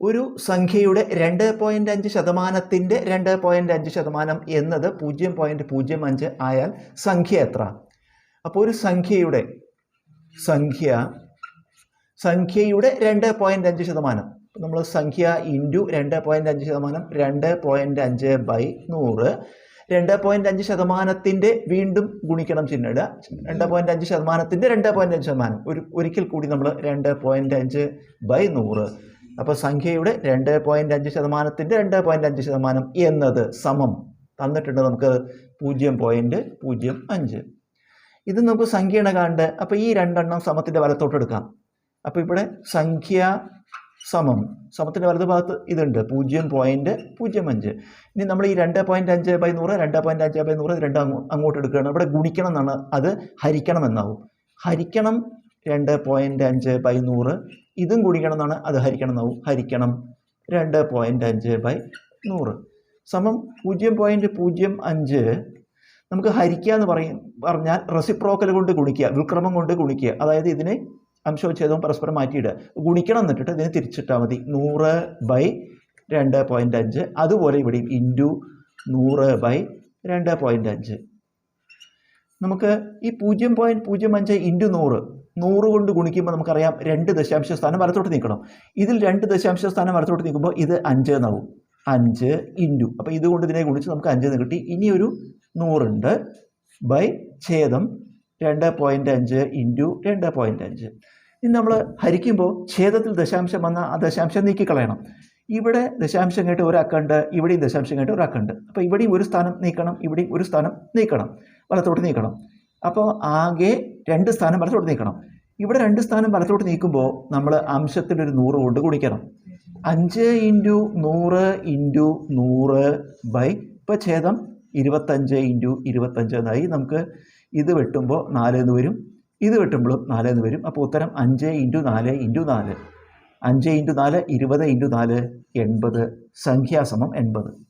ഒരു സംഖ്യയുടെ രണ്ട് പോയിന്റ് അഞ്ച് ശതമാനത്തിന്റെ രണ്ട് പോയിന്റ് അഞ്ച് ശതമാനം എന്നത് പൂജ്യം പോയിന്റ് പൂജ്യം അഞ്ച് ആയാൽ സംഖ്യ എത്ര? അപ്പോൾ ഒരു സംഖ്യയുടെ സംഖ്യ സംഖ്യയുടെ രണ്ട് പോയിന്റ് അഞ്ച് ശതമാനം. നമ്മൾ സംഖ്യ ഇന്റു രണ്ട് പോയിന്റ് അഞ്ച് ശതമാനം രണ്ട് പോയിന്റ് അഞ്ച് ബൈ നൂറ്. രണ്ട് പോയിന്റ് അഞ്ച് ശതമാനത്തിന്റെ വീണ്ടും ഗുണിക്കണം ചിഹ്നമിടുക. രണ്ട് പോയിന്റ് അഞ്ച് ശതമാനത്തിന്റെ രണ്ട് പോയിന്റ് അഞ്ച് ശതമാനം. ഒരു ഒരിക്കൽ കൂടി നമ്മൾ രണ്ട് പോയിന്റ് അഞ്ച് ബൈ നൂറ്. അപ്പോൾ സംഖ്യയുടെ രണ്ട് പോയിന്റ് അഞ്ച് ശതമാനത്തിന്റെ രണ്ട് പോയിന്റ് അഞ്ച് ശതമാനം എന്നത് സമം. തന്നിട്ടുണ്ട് നമുക്ക് പൂജ്യം പോയിന്റ് പൂജ്യം അഞ്ച്. ഇത് നമുക്ക് സംഖ്യയാണ് കാണേണ്ടത് അപ്പോൾ ഈ രണ്ടെണ്ണം സമത്തിന്റെ വലത്തോട്ട് എടുക്കാം അപ്പോൾ ഇവിടെ സംഖ്യ സമം. സമത്തിന്റെ വലത് ഭാഗത്ത് ഇതുണ്ട്. പൂജ്യം പോയിന്റ് പൂജ്യം അഞ്ച്. ഇനി നമ്മൾ ഈ രണ്ട് പോയിന്റ് അഞ്ച് ബൈ നൂറ് രണ്ട് പോയിന്റ് അഞ്ച് ബൈ നൂറ് രണ്ട് അങ്ങോട്ട് എടുക്കുകയാണ് ഇവിടെ ഗുണിക്കണം എന്നാണ്. അത് ഹരിക്കണം എന്നാവും ഹരിക്കണം രണ്ട് പോയിന്റ് അഞ്ച് ബൈ നൂറ്. ഇതും കൂടിക്കണം എന്നാണ് അത് ഹരിക്കണം എന്നാവും ഹരിക്കണം. രണ്ട് പോയിന്റ് അഞ്ച് ബൈ നൂറ്. സമം പൂജ്യം പോയിന്റ് പൂജ്യം അഞ്ച്. നമുക്ക് ഹരിക്കുക എന്ന് പറയും പറഞ്ഞാൽ റെസിപ്രോക്കൽ കൊണ്ട് ഗുണിക്കുക വിൽക്രമം കൊണ്ട് ഗുണിക്കുക. അതായത് ഇതിനെ അംശോച്ഛേദവും പരസ്പരം മാറ്റിയിടുക. ഗുണിക്കണം എന്നിട്ട് ഇതിനെ തിരിച്ചിട്ടാൽ മതി. നൂറ് ബൈ രണ്ട് പോയിന്റ് അഞ്ച്. അതുപോലെ ഇവിടെയും ഇന്റു നൂറ് ബൈ രണ്ട് പോയിന്റ് അഞ്ച്. നമുക്ക് ഈ പൂജ്യം പോയിന്റ് പൂജ്യം അഞ്ച് ഇന്റു നൂറ് നൂറ് കൊണ്ട് ഗുണിക്കുമ്പോൾ നമുക്കറിയാം രണ്ട് ദശാംശ സ്ഥാനം വലത്തോട്ട് നിൽക്കണം ഇതിൽ രണ്ട് ദശാംശ സ്ഥാനം വലത്തോട്ട് നിൽക്കുമ്പോൾ ഇത് അഞ്ച് എന്നാവും. അഞ്ച് ഇന്റു അപ്പോൾ ഇതുകൊണ്ട് ഇതിനെ ഗുണിച്ച് നമുക്ക് അഞ്ച് എന്ന് കിട്ടി. ഇനിയൊരു നൂറുണ്ട് ബൈ ഛേദം രണ്ട് പോയിന്റ് അഞ്ച് ഇന്റു രണ്ട് പോയിന്റ് അഞ്ച്. ഇനി നമ്മൾ ഹരിക്കുമ്പോൾ ഛേദത്തിൽ ദശാംശം വന്ന ആ ദശാംശം നീക്കിക്കളയണം. ഇവിടെ ദശാംശം കേട്ട് ഒരു ഒരാക്കുണ്ട് ഇവിടെയും ദശാംശം കേട്ട് ഒരു ഒരാക്കുണ്ട് അപ്പോൾ ഇവിടെയും ഒരു സ്ഥാനം നീക്കണം ഇവിടെയും ഒരു സ്ഥാനം നീക്കണം. വലത്തോട്ട് നീക്കണം. അപ്പോൾ ആകെ രണ്ട് സ്ഥാനം വലത്തോട്ട് നീക്കണം. ഇവിടെ രണ്ട് സ്ഥാനം വലത്തോട്ട് നീക്കുമ്പോൾ നമ്മൾ അംശത്തിലൊരു നൂറ് കൊണ്ട് ഗുണിക്കണം. അഞ്ച് ഇന്റു നൂറ് ഇന്റു നൂറ് ബൈ ഇപ്പോൾ ഛേദം ഇരുപത്തഞ്ച് ഇന്റു ഇരുപത്തഞ്ച് എന്നായി നമുക്ക് ഇത് വെട്ടുമ്പോൾ നാല് എന്ന് വരും. ഇത് വെട്ടുമ്പോഴും നാല് എന്ന് വരും. അപ്പോൾ ഉത്തരം അഞ്ച് ഇന്റു നാല് ഇന്റു നാല്. അഞ്ച് ഇന്റു നാല് ഇരുപത് ഇന്റു നാല് എൺപത്. സംഖ്യാസമം എൺപത്.